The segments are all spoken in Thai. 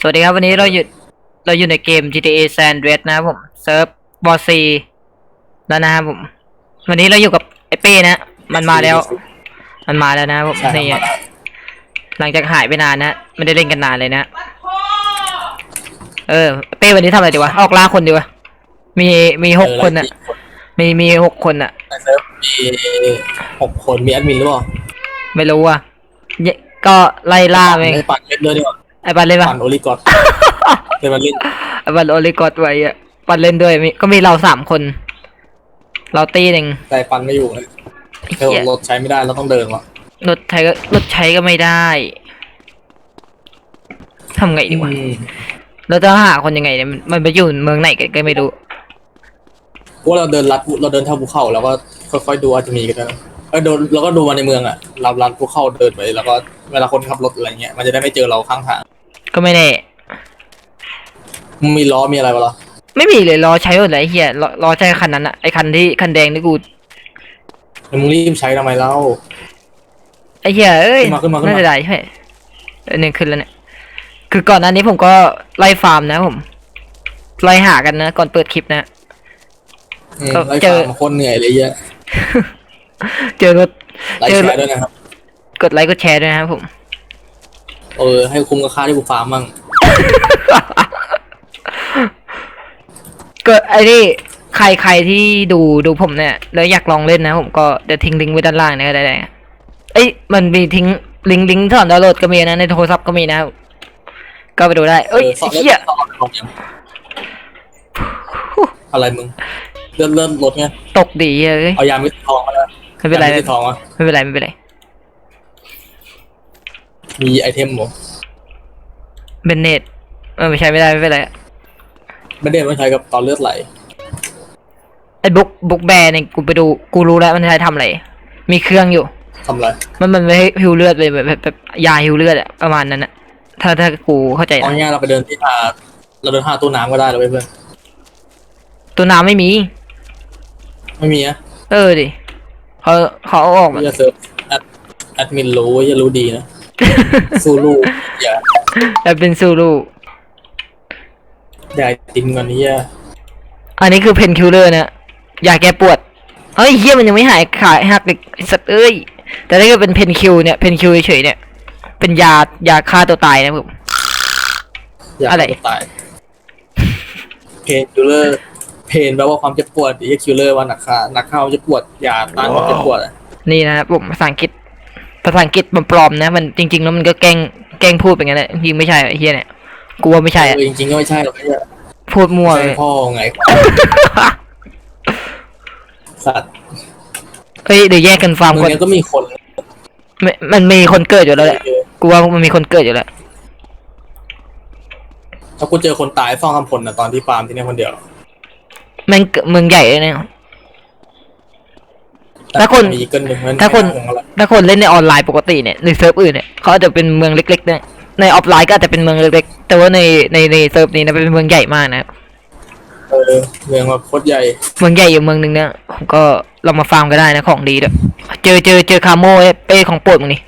สวัสดีครับวันนี้เราอยู่เราอยู่ในเกม GTA San Andreas นะครับผมเซิร์ฟบอซีแล้วนะครับผม วันนี้เราอยู่กับไอเป้นะ มันมาแล้ว มันมาแล้วนะครับผมใช่ครับนี่อะหลังจากหายไปนานนะไม่ได้เล่นกันนานเลยนะ เออเป้วันนี้ทำอะไรดีวะออกล่าคนดีวะมีมีหกคนอะมีมีหกคนอะในเซิร์ฟมีหกคนมีแอดมินหรือเปล่าไม่รู้อะเยก็ไล่ล่าไปไม่ปั่นเล่นด้วยดีกว่า ไอ้บันเล่นปะปั่นโอลิกอตเป็นมาเล่นไอ้บันโอลิกอดไว้อะบันเล่นด้วยมีก็มีเราสามคน เราตีหนึ่งแต่ปั่นไม่อยู่เลยไอ้เธอเหี้ยรถใช้ไม่ได้เราต้องเดินวะรถใช้ก็รถใช้ก็ไม่ได้ทำไงดีวะอืมเราจะหาคนยังไงเนี่ยมันมันไปอยู่เมืองไหนกันก็ไม่รู้พวกเราเดินลัดเราเดินเท่าภูเขาแล้วก็ค่อยๆดูอาจจะมีก็ได้นะเออเดินแล้วก็ดูมาในเมืองอะเราลัดภูเขาเดินไปแล้วก็เวลาคนขับรถอะไรเงี้ยมันจะได้ไม่เจอเราข้างทาง ก็ไม่แน่มันมีล้อมีอะไรวะล่ะไม่มีเลยรอใช้หมดเลยไอ้เฮียรอรอใช้คันนั้นอะไอคันที่คันแดงที่กูแล้วมึงรีบใช้ทำไมเล่า ไอเฮียเอ้ยขึ้นมาขึ้นมาขึ้นมา น่าจะได้ใช่ไหมเออหนึ่งขึ้นแล้วเนี่ยคือก่อนหน้านี้ผมก็ไล่ฟาร์มนะผมไล่หากันนะก่อนเปิดคลิปนะ อืมก็ไล่เจอ ฟาร์มโคนเหนื่อยเลยเหี้ยอะเจอรถ ไล่เจอ แชร์ด้วยนะครับ กดไลค์กดแชร์ด้วยนะครับผม เออ ให้คุ้มกับค่าที่กูฟาร์มมั่งก็ไอ้นี่ใครใครที่ดูดูผมเนี่ย แล้วอยากลองเล่นนะ ผมก็เดี๋ยวทิ้งลิงก์ไว้ด้านล่างนะก็ได้นะเอ้ยมันมีทิ้งลิงก์ลิงก์สอนดาวน์โหลดก็มีนะในโทรศัพท์ก็มีนะครับก็ไปดูได้ เอ้ยสอนไอ้เหี้ยสอนลงยังอะไรมึงเลื่อนเลื่อนรถไงตกดีเอ้ยเอายามิดทองมาแล้วไม่เป็นไรยาไม่มิดทองอะไม่เป็นไรไม่เป็นไร มีไอเทมหมดเบนเนตเออไม่ใช่ไม่ได้ไม่เป็นไรไม่ได้มาใช้กับตอนเลือดไหลไอ้บุ๊กบุ๊กแบร์เนี่ยกูไปดูกูรู้แล้วมันใช้ทำอะไรมีเครื่องอยู่ ทำอะไรมันมันไม่ให้ฮิวเลือดเลยแบบแบบแบบยาฮิวเลือดอะประมาณนั้นอะถ้าถ้ากูเข้าใจเอานะง่ายๆเราไปเดินที่หาเราเดินหาตู้น้ำก็ได้เลยเพื่อนตัวน้ำไม่มี ไม่มีอะเออดิเขาเขาเอาออกมาไม่จะเซิร์ฟแอดแอดมินรู้จะรู้ดีนะ สู้ลูกอย่าแล้วเป็นซูรูอย่าติมก่อนนี้อะอันนี้คือเพนคิลเลอร์นะ ยาแก้ปวด เฮ้ยเฮียมันยังไม่หายขายหักอีกไอ้สัตว์เอ้ย แต่ถ้าเกิดเป็นเพนคิลเนี่ย เพนคิลเฉยๆเนี่ย เป็นยายาฆ่าตัวตายนะผม อย่าอะไรให้ตายเพนคิลเลอร์เพนแปลว่าความเจ็บปวดไอ้คิลเลอร์ว่าหนักฆ่าหนักฆ่าความเจ็บปวดอย่าต้านความเจ็บปวดอะ นี่นะครับผมภาษาอังกฤษ ภาษาอังกฤษมันปลอมนะ มันจริง ๆ แล้วมันก็แกล้งแกล้งพูดเป็นงั้นแหละจริงๆไม่ใช่ไอ้เฮียเนี่ยกูว่าไม่ใช่อะเออจริงๆก็ไม่ใช่หรอกไอ้เหี้ยพูดมั่วใช่เลยพ่อไงสัตว์เฮ้ยเดี๋ยวแยกกันฟาร์มเมืก่อองนนี้ก็มีคนไม่มันมีคนเกิดอยู่แล้วแหละกูว่ามันมีคนเกิดอยู่แล้ว ถ้ากูเจอคนตายสองสามคนนะตอนที่ฟาร์มที่นี่คนเดียวแม่งเกิดเมืองใหญ่เลยเนี่ย ถ้าคนมีอีกเกินหนึ่งมันถ้าคนไม่น่าห่วงอะไร ถ้าคนเล่นในออนไลน์ปกติเนี่ยในเซิร์ฟอื่นเนี่ยเขาอาจจะเป็นเมืองเล็กๆเนี่ยในออฟไลน์ก็อาจจะเป็นเมืองเล็กๆแต่ว่าในในในเซิร์ฟนี้นะเป็นเมืองใหญ่มากนะเออเมืองแบบโคตรใหญ่เมืองใหญ่อยู่เมืองหนึ่งเนี่ยผมก็เรามาฟาร์มก็ได้นะของดีด้วยเจอเจอเจอคาโม่เป้ของโปรดมึงนี่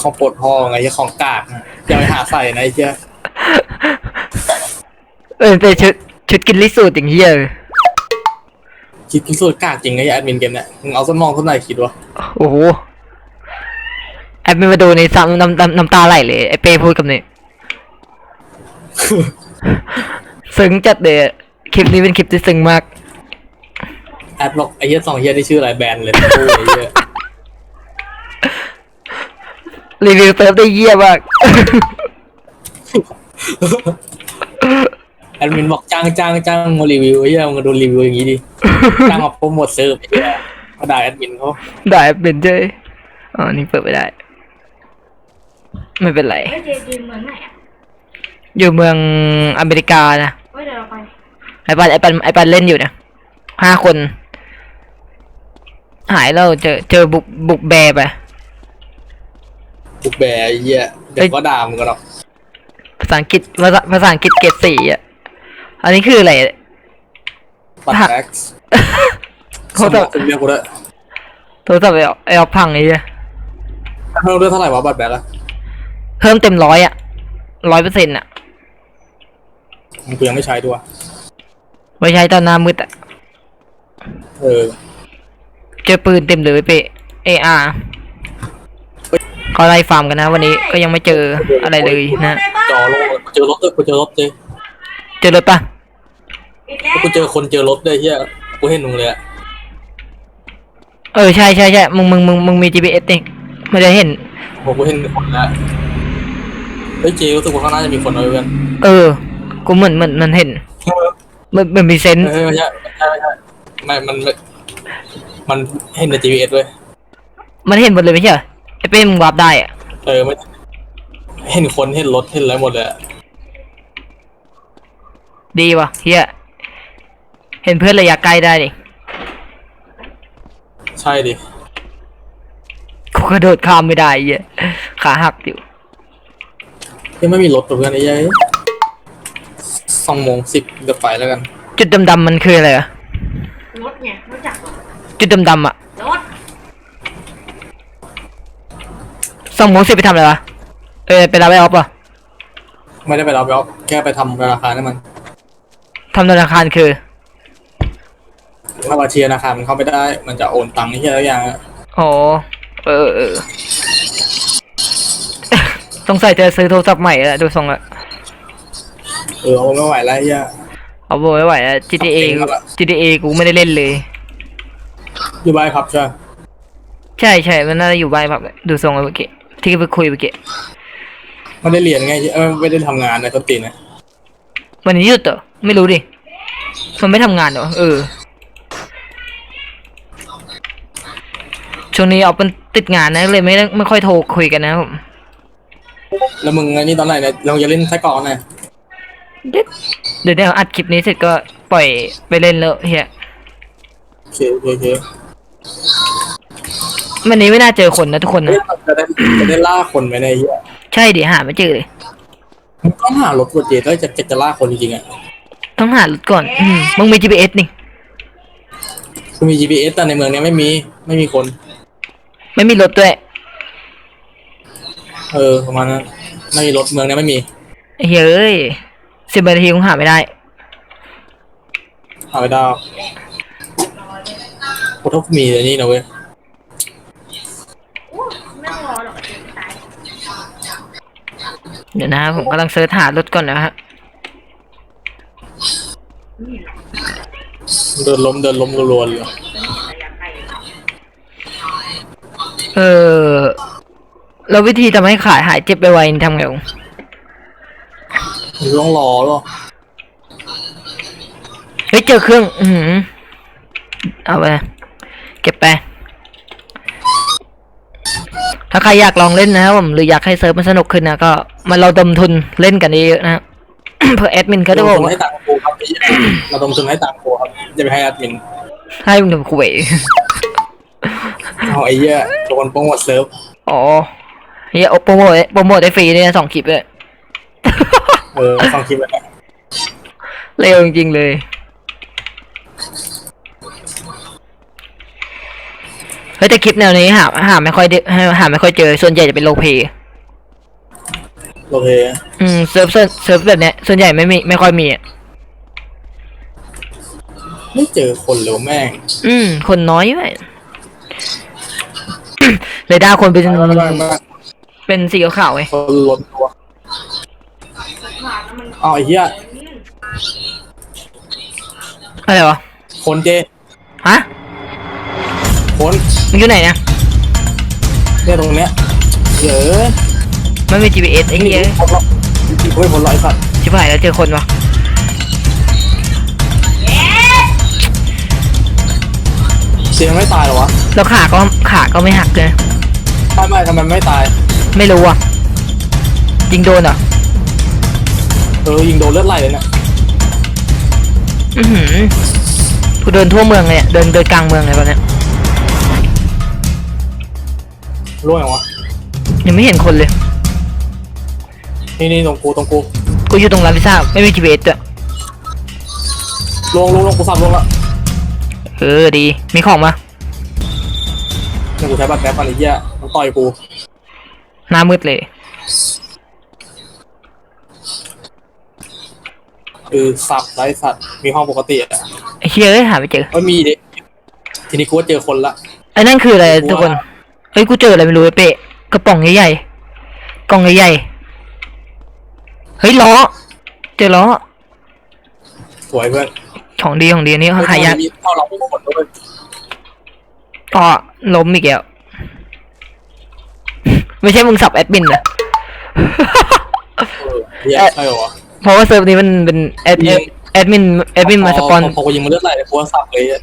ของปวดพ่อไงไอ้ของกากนะอย่าไปหาใส่นะไอ้เจ้าเออเป็นชุดชุดกินลิสูตรอย่างเงี้ยเลย คิดพิสูจน์กากจริงไอ้แอดมินเกมเนี่ยมึงเอาสมองเท่าไหร่คิดวะโอ้โหแอปไม่มาดูในซ้ำน้ำน้ำน้ำตาไหลเลยไอเป้พูดกับนี่ ซึ้งจัดเลยอะคลิปนี้เป็นคลิปที่ซึ้งมาก แอดบอกไอ้เหี้ยสองเหี้ยนี่ชื่ออะไรแบนเลยโอ้ยไอ้เหี้ยรีวิวเซิร์ฟได้เยี่ยมาก แอดมินบอกจ้างจ้างจ้างมารีวิวไอ้เหี้ยมึงก็ดูรีวิวอย่างงี้ดิจ้างมาโปรโมทเซิร์ฟไอ้เหี้ยก็ด่าแอดมินเขาได้เป็นเจ้ยอ๋อ นี่เปิดไม่ได้ ไม่เป็นไร เฮ้ยเจยืนเมืองไหนอะอยู่เมืองอเมริกานะ เฮ้ยเดี๋ยวเราไปไอปันไอปันไอปันเล่นอยู่นะห้าคน หายแล้วเจอเจอบุกบุกแบร์ไปบุกแบร์ไอ้เหี้ยเดี๋ยวก็ด่ามึงกันหรอกภาษาอังกฤษภาษาภาษาอังกฤษเกรดสี่อะ อันนี้คืออะไร ปัดแบ็กซ์โทรศัพท์คุณเรียกกูด้วยโทรศัพท์ไอออกไอออกพังไอ้เหี้ยเพิ่มด้วยเท่าไหร่วะบัตรแบ็กอะเพิ่มเต็มร้อยอะร้อยเปอร์เซ็นต์อะกูยังไม่ใช้ด้วยไว้ใช้ตอนหน้ามืดอะเออ เจอปืนเต็มเลยเปเออาเขาไล่ฟาร์มกันนะ วันนี้ก็ยังไม่เจออะไรเลยนะ จอโลกกูเจอรถด้วยกูเจอรถเจเจอรถปะกูเจอคนเจอรถด้วยเฮียกูเห็นมึงเลยอะเออใช่ใช่ใช่มึงมึงมึงมึงมี GPS นี่ไม่ได้เห็นโหกูเห็นคนแล้วเฮ้ยเจรู้สึกว่าข้างหน้าจะมีคนเอาไว้เพื่อนเออ กูเหมือนเหมือนมันเห็นมันมันมีเซนส์เฮ้ยไม่ใช่ไม่ใช่ไม่ใช่ไม่มันไม่มันเห็นใน GPS เว้ยมันเห็นหมดเลยไม่ใช่เหรอไอ้เป้มึงวาร์ปได้อะเออไม่เห็นคนเห็นรถเห็นอะไรหมดเลยอะ ดีว่ะเฮียเห็นเพื่อนระยะไกลได้ดิใช่ดิกูกระโดดข้ามไม่ได้เฮียขาหักอยู่ยังไม่มีรถตัวเพื่อนไอ้ยัยสองโมงสิบจะไปแล้วกัน จุดดำๆมันคืออะไรอะรถไงรู้จักเหรอจุดดำๆอะรถสองโมงสิบไปทำอะไรวะเออไปรับไอออฟป่ะไม่ได้ไปรับแล้วแค่ไปทำธนาคารให้มัน ทำธนาคารคือถ้าบัญชีธนาคารมันเข้าไปได้ มันจะโอนตังค์ที่อะไรอย่างอะอ๋อเออเออต้องใส่เธอซื้อโทรศัพท์ใหม่แล้วดูทรงละเออเอาไม่ไหวแล้วไอ้เหี้ยเอาโบไม่ไหวแล้ว GTA เอาเองครับอะ GTA กูไม่ได้เล่นเลย อยู่บ้านพับใช่ไหมใช่ใช่มันน่าจะอยู่บ้านแบบดูทรงแล้วเมื่อกี้ที่ไปคุยเมื่อกี้ไม่ได้เรียนไงเออไม่ได้ทำงานในต้นตีนนะ วันนี้หยุดเหรอไม่รู้ดิมันไม่ทำงานเหรอเออช่วงนี้เอาเป็นติดงานนะเลยไม่ได้ไม่ค่อยโทรคุยกันนะครับผมแล้วมึงไอ้นี่ตอนไหนเนี่ยเราจะเล่นไส้กรอกไหนเดี๋ยวเดี๋ยวเดี๋ยวอัดคลิปนี้เสร็จก็ปล่อยไปเล่นแล้วเฮียโอเคโอเคโอเควันนี้ไม่น่าเจอคนนะทุกคนเฮ้ยนะจะได้จะได้ล่าคนไปในยไอ้เหี้ยใช่ดิหาไม่เจอเลย มึงต้องหารถกดเจถ้าจะจะจะล่าคนจริงๆอะต้องหารถก่อน อืมมึงมี GPS นี่กูมี GPS แต่ในเมืองเนี้ยไม่มีไม่มีคน ไม่มีรถด้วย เออประมาณนั้นไม่มีรถเมืองเนี้ยไม่มีไอ้เฮ้ยสิบนาทีคงหาไม่ได้ หาไม่ได้กูต้องมีอันนี้นะเว้ย อู้ไม่ต้องรอหรอกเดี๋ยวตาย เดี๋ยวนะผมกำลังเสิร์ชหารถก่อนนะฮะนี่หรอกเดินล้มเดินล้มรัวๆเลยระยะไกลเออแล้ววิธีทำให้ขายหายเจ็บไปไวๆนี่ทำไงวะมึงต้องรอหรอเฮ้ยเจอเครื่อง อือหือเอาไป เก็บไป ถ้าใครอยากลองเล่นนะครับผมหรืออยากให้เซิร์ฟมันสนุกขึ้นนะก็มาเราดมทุนเล่นกันเยอะๆนะเพื่อแอดมินเขาระจะดบอมกทุนว่าให้ตังค์กูครับไอ้เหี้ยระดมทุนให้ตังค์กูครับจะไปให้แอดมินให้มึงทำคุยเอาไอ้เหี้ยโดนโปรโมทเซิร์ฟอ๋อเฮียโปรโมทโปรโมทได้ฟรีเลยนะสองคลิปเลยเออฟังคลิปแล้วเร็วจริงๆเลย เฮ้ยแต่คลิปแนวนี้หาหาไม่ค่อยได้หาไม่ค่อยเจอ ส่วนใหญ่จะเป็นโลเพย์โอเคอืมเซิร์ฟเซิร์ฟเซิร์ฟแบบเนี้ยส่วนใหญ่ไม่มีไม่ค่อยมีอะไม่เจอคนเลยว่ะแม่ง อืม คนน้อยไปเลยได้คนเป็นไม่ไม่ไม่ไม่เป็นสีขาวๆไงคนล้นตัวเอาไอ้เหี้ยอะไรวะ คนเจ ฮะ คนมันอยู่ไหนนะเนี่ยตรงเนี้ยเยอะมันมี GPS ไอ้เหี้ยคนละเฮ้ยคนละไอ้สัตว์ชิบหายแล้วเจอคนวะเจมันไม่ตายเหรอวะแล้วขาก็ขาก็ไม่หักเลยไม่ไม่ทำไมไม่ตาย ไม่รู้อะยิงโดนเหรอเออยิงโดนเลือดไหลเลยเนี่ยอือหือกูเดินทั่วเมืองเลยอะเดินเดินกลางเมืองเลยตอนเนี้ย ร่วงยังวะยังไม่เห็นคนเลย นี่นี่ตรงกูตรงกูกูอยู่ตรงร้านพิซซ่าไม่มี GPS ด้วยลงลงลงกูสับลงละเออดี มีของมาเนี่ยกูใช้บัตรแป๊บอะไรเหี้ยมันต่อยกูหน้ามืดเลยคือสับไร้สัตว์มีห้องปกติอะไอ้เชี่ยเอ้ยหาไม่เจอไม่มีดิทีนี้กูว่าเจอคนละไอ้นั่นคืออะไรกูว่าทุกคนเฮ้ยกูเจออะไรไม่รู้ไอ้เป๊ะกระป๋องใหญ่ๆกล่องใหญ่ๆเฮ้ยล้อ เจอล้อสวยเพื่อนของดีของดีอันนี้หายากมีเท่าเราทุกคนด้วยก็ล้มอีกแล้วไม่ใช่มึงสับแอดมินนะเออเฮียใช่เหรอวะเพราะว่าเซิร์ฟนี้มันเป็นแอดยิงแอดมินแอดมินมาสปอนพอกูยิงมันเลือดไหลกูว่าสับเลยอะ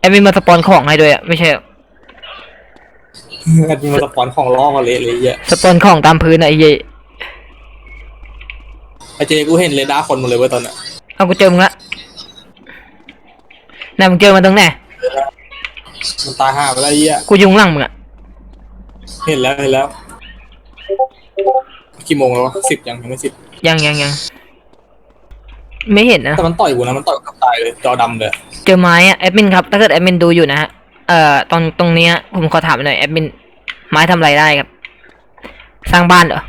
แอดมินมาสปอนของให้ด้วยอะไม่ใช่หร อมันเป็นสปอนของล้อมาเละเลยไอ้เฮียสปอนของตามพื้นอะไอ้เหี้ยไอเจกูเห็นเรดาร์คนหมดเลยเว้ยตอนเนี้ยเอากูเจอมึงละไหนมึงเจอมาตรงไหนมันตายห่าไปแล้วไอ้เฮียกูอยุงหลังมึงอะเห็นแล้วเห็นแล้วกี่โมงแล้ววะสิบยังยังไม่สิบยังยังยังไม่เห็นนะแต่มันต่อยกูนะมันต่อยกับตายเลยจอดำเลย เจอไม้อะแอดมินครับ ถ้าเกิดแอดมินดูอยู่นะฮะ เอ่อตรงตรงเนี้ยผมขอถามหน่อยแอดมินไม้ทำอะไรได้ครับ สร้างบ้านเหรอ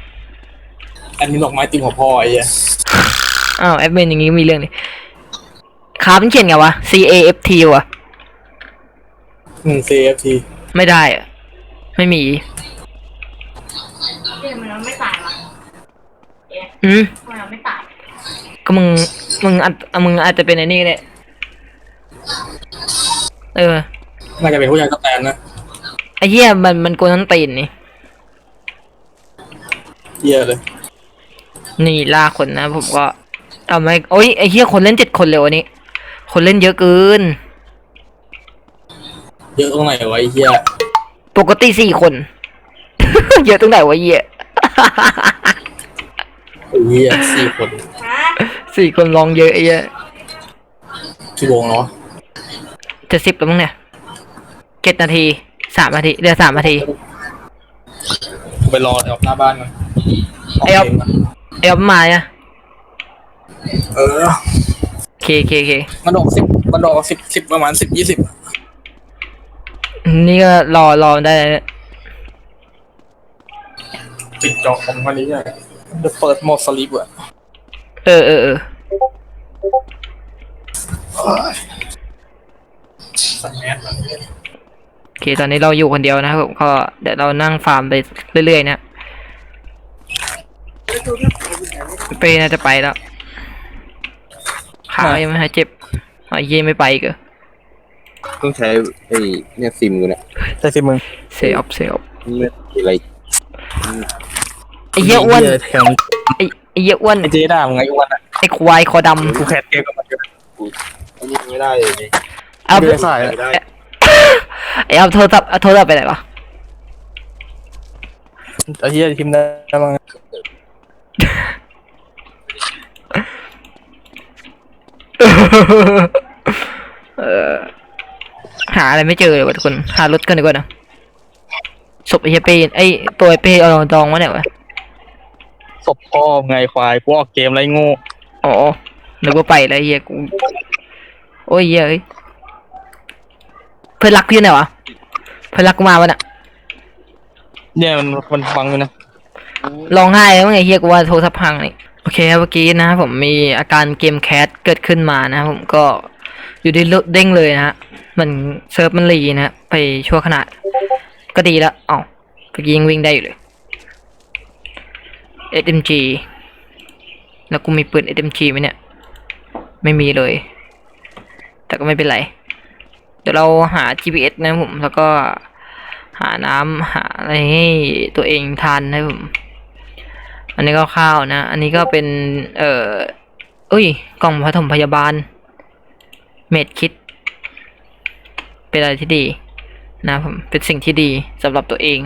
แอดมินดอกไม้ติมหัวพ่อไอ้เหี้ยอ้าวแอดมินอย่างงี้มีเรื่องนี่คาร์มันเขียนไงวะ C A F T วะอืม CFT ไม่ได้อะไม่มีเจ๊มันไม่ตายวะเอ๊ะอืมทำไมเราไม่ตายก็มึงมึงอาจมึงอาจจะเป็นไอ้นี่ก็ได้เออ น่าจะเป็นผู้ชายสแตนนะไอ้เหี้ยมันมันโกนทั้งตีนนี่ เหี้ยเลยนี่ล่าคนนะ ผมก็ทำไมโอ้ยไอ้เหี้ยคนเล่นเจ็ดคนเลยวันนี้ คนเล่นเยอะเกิน เยอะตรงไหนวะไอ้เหี้ยปกติสี่คน เยอะตรงไหนวะเหี้ย ไอ้เหี้ยสี่คนฮะสี่คนลองเยอะไอ้เหี้ยกี่โมงแล้ววะจะสิบแล้วมั้งเนี่ย เจ็ดนาทีสามนาทีเดี๋ยวสามนาที กูไปรอแถวหน้าบ้านก่อนไอ้อ๊อฟ ไอ้ออฟมาอะเออเคเคเคมันดอกสิบมันดอกสิบสิบประมาณสิบยี่สิบนี่ก็รอรอได้แล้วปิดจอคอมคันนี้เนี่ยจะเปิดโหมดสลีปอะเออเออเออ ใส่แมสก่อน โอ เคตอนนี้เราอยู่คนเดียวนะครับผมก็เดี๋ยวเรานั่งฟาร์มไปเรื่อยๆนะเป้น่าจะไปแล้วขายังไม่หายเจ็บอ๋อเย่ไม่ไปอีกเหรอต้องใช้ไอ้เนี่ยซิมกูเนี่ยใส่สิมึงเซออฟเซออฟไม่อะไรไอ้เหี้ยอ้วนแถมไอ้ไอ้เหี้ยอ้วนไอเจด่ามึงไงอ้วนอะไอ้ควายคอดำกูแคสเกมกับมันอยู่อันนี้ไม่ได้เลยนี่เอาไม่ได้ใส่ ไม่ได้ไอ้เอาโทรศัพท์เอาโทรศัพท์ไปไหนวะไอ้เหี้ยทีมได้บ้างเออหาอะไรไม่เจอเลยวะทุกคน หารถกันดีกว่านะศพไอ้เหี้ยเป้ไอ้ตัวไอ้เป้เอาลองดองวะเนี่ยวะศพพ่อไงควายกูออกเกมไรโง่อ๋อนึกว่าไปแล้วไอ้เหี้ยกู โอ้ยเหี้ยเอ้ยเพื่อนรักพี่ไหนวะเพื่อนรักกูมาวะน่ะเนี่ยมันมันฟังอยู่นะร้องไห้แล้วไงเฮียกูว่าโทรศัพท์พังนี่โอเคครับเมื่อกี้นะครับผมมีอาการเกมแคสเกิดขึ้นมานะครับผมก็อยู่ดีเด้งเลยนะฮะเหมันเซิร์ฟมันรีนะฮะไปชั่วขณะก็ดีแล้วเอ้าเมื่อกี้ยังวิ่งได้อยู่เลย SMG แล้วกูมีปืน SMG ไหมเนี่ย ไม่มีเลย แต่ก็ไม่เป็นไร เดี๋ยวเราหา GPS นะผมแล้วก็หาน้ำหาอะไรให้ตัวเองทานนะผม อันนี้ก็ข้าวนะ อันนี้ก็เป็น เอ่อเอ้ย กล่องผสมพยาบาล เม็ดคิด เป็นอะไรที่ดี นะผม เป็นสิ่งที่ดีสำหรับตัวเอง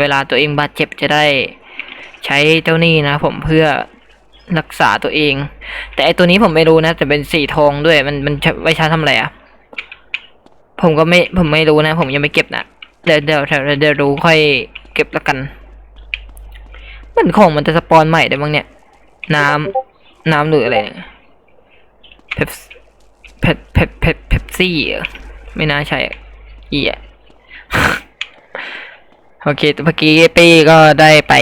เวลาตัวเองบาดเจ็บจะได้ใช้เจ้านี่นะผมเพื่อรักษาตัวเอง แต่ไอตัวนี้ผมไม่รู้นะ แต่เป็นสีทองด้วย มันมันไว้ใช้ทำอะไรอะ ผมก็ไม่ผมไม่รู้นะ ผมยังไม่เก็บนะเดี๋ยวเดี๋ยวเดี๋ยวเดี๋ยวรู้ค่อยเก็บละกันมันของมันจะสปอนใหม่ได้บ้างเนี่ย น้ำน้ำหรืออะไรเนี่ยเพปเพปเพปเพปซี่ไม่น่าใช่อะเอียโอเคเมื่อกี้เป้ก็ได้ไป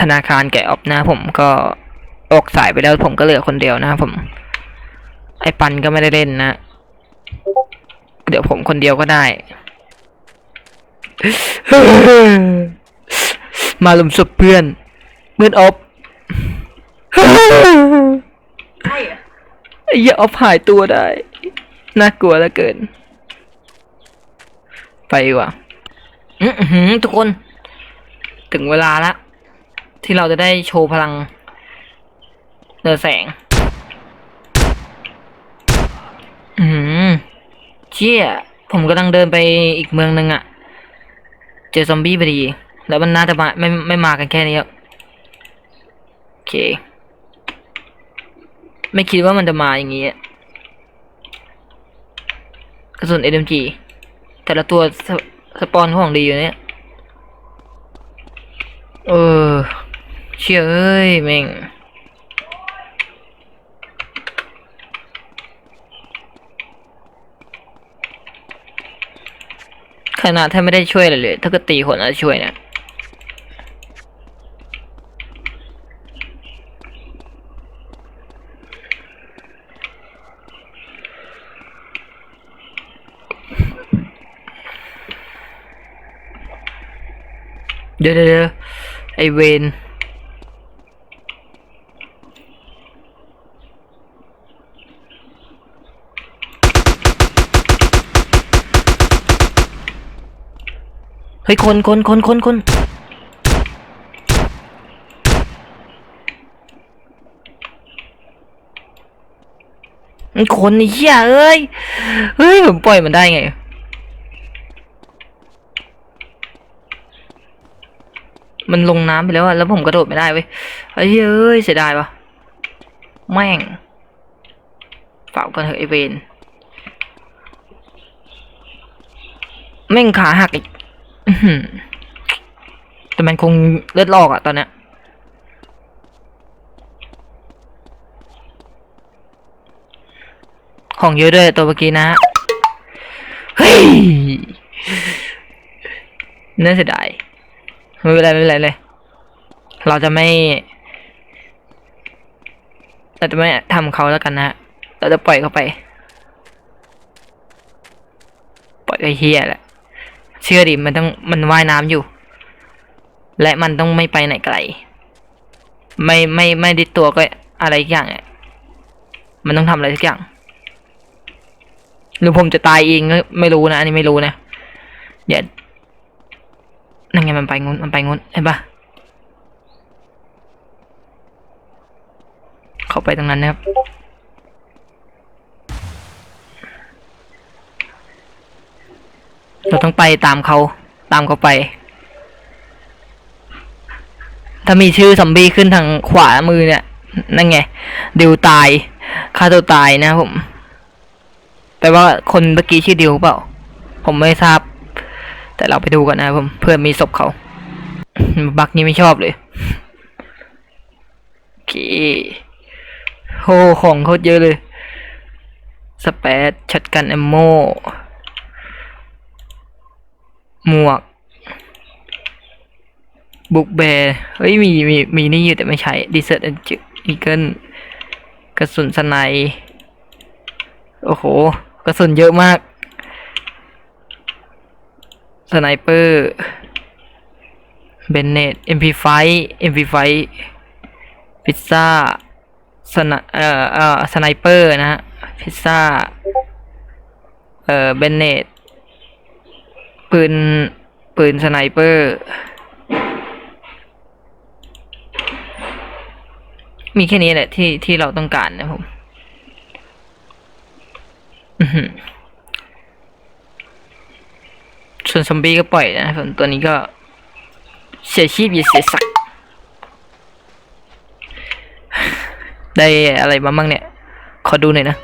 ธนาคารแกะออฟนะ ผมก็ออกสายไปแล้วผมก็เหลือคนเดียวนะผม ไอปันก็ไม่ได้เล่นนะ เดี๋ยวผมคนเดียวก็ได้ มาลุมศพเพื่อนเพื่อนออฟใช่เหรอไอ้เหี้ยออฟหายตัวได้ น่ากลัวเหลือเกิน ไปดีกว่าอื้อหือทุกคน ถึงเวลาละ ที่เราจะได้โชว์พลังเนือแสง อืม เชี่ยผมกำลังเดินไปอีกเมืองหนึ่งอะเจอซอมบี้พอดี แล้วมันน่าจะมาไม่ไม่มากันแค่นี้อะโอเค ไม่คิดว่ามันจะมาอย่างนี้กระสุน SMG แต่ละตัวสสปอนของดีอยู่เนี่ย เออ เชื่อเอ้ยแม่ง ขนาดถ้าไม่ได้ช่วยเลยเลย ถ้าก็ตีคนแล้วช่วยเนี่ยเดี๋ยวเดี๋ยวเดี๋ยวไอเวน เฮ้ยคนคนคนคนคนคนเหี้ยเอ้ย เฮ้ย ผมปล่อยมันได้ไง มันลงน้ำไปแล้วอะแล้วผมกระโดดไม่ได้เว้ยเหี้ยเอ้ย เสียดายปะแม่งฝากันเถอะไอเวนแม่งขาหักอีก แต่มันคงเลือดลอกอะตอนเนี้ยของเยอะด้วยตัวเมื่อกี้นะ เฮ้ยน่าเสียดายไม่เป็นไรไม่เป็นไรเลย เราจะไม่เราจะไม่ทำเขาแล้วกันนะเราจะปล่อยเขาไป ปล่อยไอ้เฮียแหละ เชื่อดิมันต้องมันว่ายน้ำอยู่ และมันต้องไม่ไปไหนไกล ไม่ไม่ไม่ดิตัวก็อะไรอย่างอะมันต้องทำอะไรสักอย่าง หรือผมจะตายเองก็ไม่รู้นะอันนี้ไม่รู้นะเดี๋ยวนั่นไงมันไปงุ้นมันไปงุ้นเห็นปะเข้าไปตรงนั้นนะครับ เราต้องไปตามเขาตามเขาไป ถ้ามีชื่อซอมบี้ขึ้นทางขวามือเนี่ย นั่นไงดิวตายฆ่าตัวตายนะผมแปลว่าคนเมื่อกี้ชื่อดิวเปล่า ผมไม่ทราบ แต่เราไปดูกันนะผมเพื่อมีศพเขาบักนี้ไม่ชอบเลยโอเคโหของโคตรเยอะเลยสเปซช็อตกันแอมโม หมวก บุกแบร์เฮ้ย มีมีมีนี่อยู่แต่ไม่ใช้ดิเซอร์อีเกิลกระสุนสไนโอ้โห กระสุนเยอะมาก สไนเปอร์เบนเนต MP5 MP5 พิซซ่าสไนเอ่อเอ่อสไนเปอร์นะฮะพิซซ่าเอ่อเบนเนต ปืน ปืนสไนเปอร์ มีแค่นี้แหละที่ที่เราต้องการนะผมส่วนซอมบี้ก็ปล่อยนะส่วนตัวนี้ก็ เสียชีพอย่าเสียสัก ได้อะไรมาบ้างเนี่ย ขอดูหน่อยนะ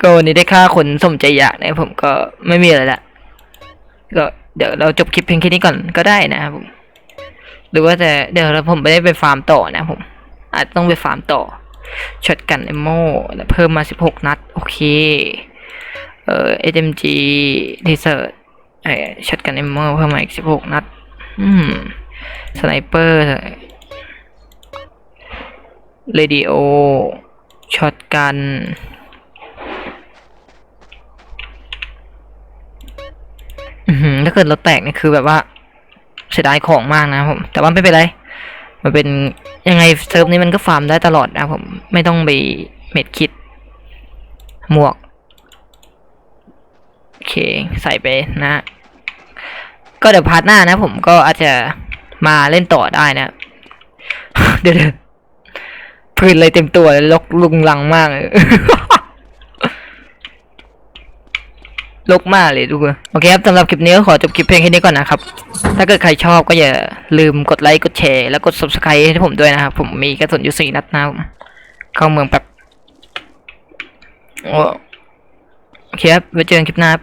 ก็วันนี้ได้ค่าขนสมใจอยากนะผมก็ไม่มีอะไรละก็เดี๋ยวเราจบคลิปเพียงแค่นี้ก่อนก็ได้นะครับผม หรือว่าแต่เดี๋ยวเราผมไม่ได้ไปฟาร์มต่อนะผม อาจต้องไปฟาร์มต่อช็อตกันเอมโมเพิ่มมาสิบหกนัด โอเคเอ่อ SMG ทีเซอร์ไอช็อตกันเอมโมเพิ่มมาอีกสิบหกนัด อืมสไนเปอร์เรดิโอช็อตกัน อือหือ ถ้าเกิดเราแตกเนี่ยคือแบบว่าเสียดายของมากนะผมแต่ว่าไม่เป็นไร มันเป็นยังไงเซิร์ฟนี้มันก็ฟาร์มได้ตลอดนะผมไม่ต้องไปเม็ดคิด หมวก โอเค ใส่ไปนะ ก็เดี๋ยวพาร์ทหน้านะผมก็อาจจะมาเล่นต่อได้นะ เดี๋ยวเดี๋ยวพื้นเลยเต็มตัวเลยลกลุงลังมากเลย ลกมากเลยดูโอเคครับสำหรับคลิปนี้ก็ขอจบคลิปเพียงแค่นี้ก่อนนะครับ ถ้าเกิดใครชอบก็อย่าลืมกดไลค์กดแชร์แล้วกด subscribe ให้ผมด้วยนะครับ ผมมีกระสุนอยู่สี่นัดนะครับเข้าเมืองแบบโอโอเคครับไว้เจอกันคลิปหน้าครับ